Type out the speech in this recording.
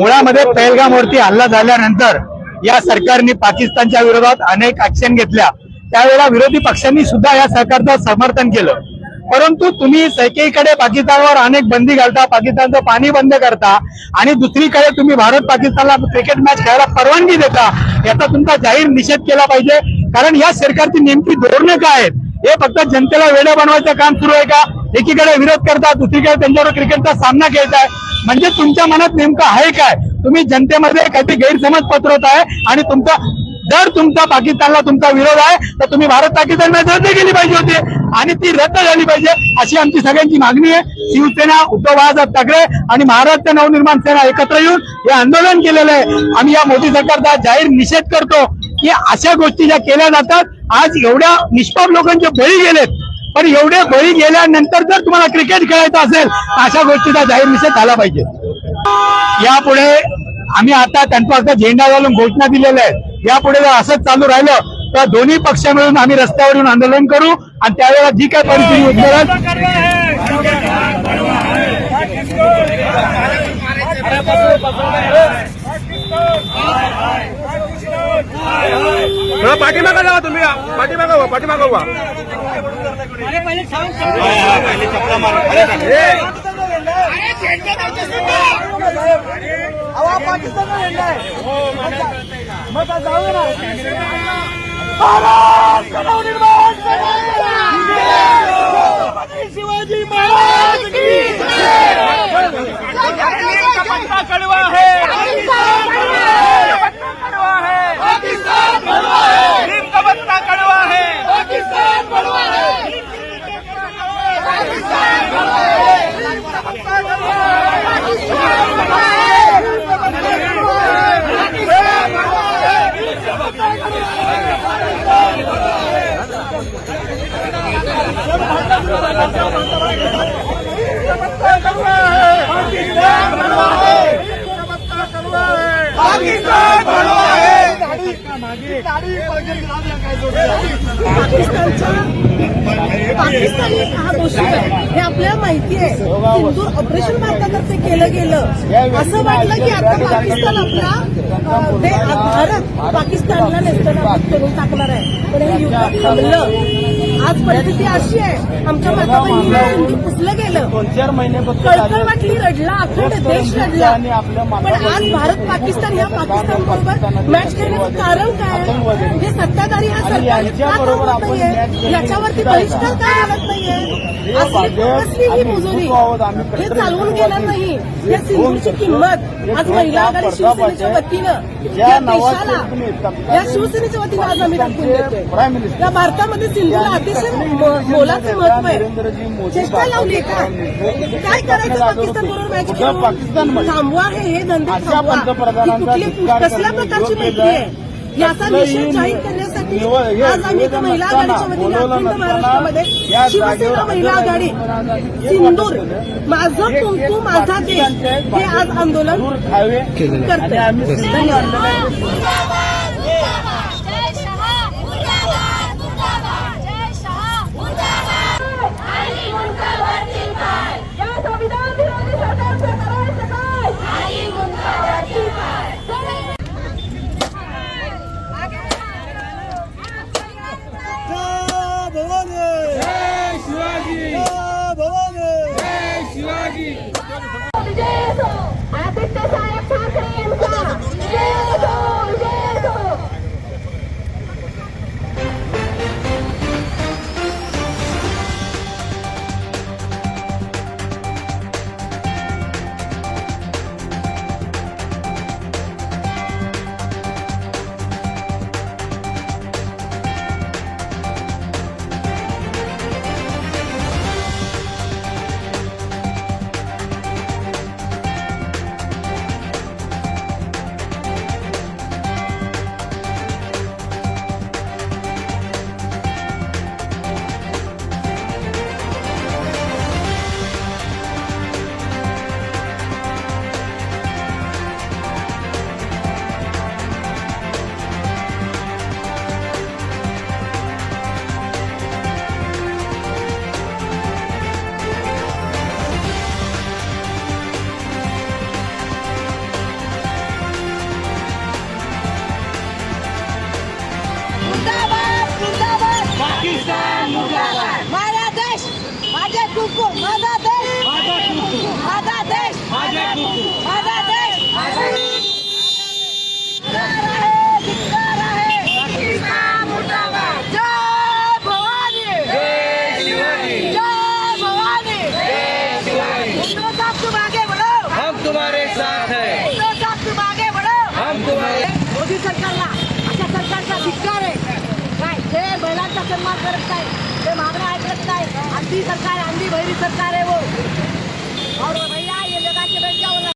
मुळामध्ये पहलगामवरती हल्ला झाल्यानंतर या सरकारने पाकिस्तानच्या विरोधात अनेक ऍक्शन घेतल्या. त्यावेळेला विरोधी पक्षांनी सुद्धा या सरकारचं समर्थन केलं. परंतु तुम्ही एकीकडे पाकिस्तानवर अनेक बंदी घालता पाकिस्तानचं पाणी बंद करता आणि दुसरीकडे तुम्ही भारत पाकिस्तानला क्रिकेट मॅच खेळायला परवानगी देता याचा तुमचा जाहीर निषेध केला पाहिजे. कारण या सरकारची नेमकी धोरणं काय आहेत? हे फक्त जनतेला वेडा बनवायचं काम सुरू आहे का? एकीकडे विरोध करता दुसरीकडे त्यांच्यावर क्रिकेटचा सामना खेळताय. म्हणजे तुमच्या मनात नेमकं आहे काय? तुम्ही जनतेमध्ये काहीतरी गैरसमज पसरवत आहे आणि तुमचा जर तुमचा पाकिस्तानला तुमचा विरोध आहे तर तुम्ही भारत पाकिस्तान मॅच रद्द केली पाहिजे होती आणि ती रद्द झाली पाहिजे अशी आमची सगळ्यांची मागणी आहे. शिवसेना उद्धव बाळासाहेब ठाकरे आणि महाराष्ट्र नवनिर्माण सेना एकत्र येऊन हे आंदोलन केलेलं आहे. आम्ही या मोदी सरकारचा जाहीर निषेध करतो की अशा गोष्टी ज्या केल्या जातात आज एवढ्या निष्पाप लोकांचे बळी गेलेत. पण एवढे बळी गेल्यानंतर जर तुम्हाला क्रिकेट खेळायचं असेल अशा गोष्टीचा जाहीर निषेध झाला पाहिजे. यापुढे आम्ही आता त्यांचा झेंडा घालून घोषणा दिलेल्या आहेत. यापुढे जर असंच चालू राहिलं तर दोन्ही पक्ष मिळून आम्ही रस्त्यावर येऊन आंदोलन करू आणि त्यावेळेला जी काय परिस्थिती उद्भवेल पाठीमागा जावा तुम्ही. पाठीमागा व्हा पाठीमागा व्हा शिवाजी महाराज की पत्ता कड़वा है पत्ता कड़वा है नीम का पत्ता कड़वा है पाकिस्तान कड़वा है पाकिस्तानी हा दोषी हे आपल्याला माहिती आहे. सिंदूर ऑपरेशन भारतातर्फे केलं गेलं. असं वाटलं की आता पाकिस्तान आपला ते भारत पाकिस्तानला नेस्तनाबाद करून टाकणार आहे. पण हे युद्ध थांबलं. आज परिस्थिती अशी आहे. आमच्या माता बहिणीला पुसलं गेलं. दोन चार महिने कळकळ वाटली रडला अखंड देश रडला. पण आज भारत पाकिस्तान या पाकिस्तान बरोबर मॅच करण्याचं कारण काय हे सत्ताधारी हा सरकार याच्यावरती बहिष्कार का घालत नाहीये? ही मुजुरी. हे चालवून आहोत. नाही. या सिंधूची किंमत आज महिला आघाडी शिवसेनेच्या. वतीनं या देशाला या शिवसेनेच्या वतीनं आज आम्ही दाखवून देतोय. या भारतामध्ये सिंधूला अतिशय मोलाचं महत्त्व आहे. चेष्टा लावली का काय करायचं? पाकिस्तान बरोबर मॅच? थांबवा हे धंदे थांबवा. कुठली कसल्या प्रकारची मैत्री आहे. याचा निषेध जाहीर करण्यासाठी आज आम्ही महिला आघाडीच्या वतीने अखंड महाराष्ट्रामध्ये या शिवसेना महिला आघाडी सिंदूर माझं कुंकू माझा देश हे आज आंदोलन करते कुकू माझा देश। माझा देश। माझा देश। धिक्कार आहे, धिक्कार आहे. पाकिस्तान मुर्दाबाद. जय भवानी। जय भवानी। हिंदुओं साहब तुम आगे बढ़ो। हम तुम्हारे साथ है। हिंदुओं साहब तुम आगे बढ़ो। हम तुम्हारे मोदी सरकारला अशा सरकारचा धिक्कार आहे काय बैलांचा सन्मान करत काय ते मागणं ऐकत काय अंधी सरकार आहे अंधी बहिरी सरकार आहे वो. और भैया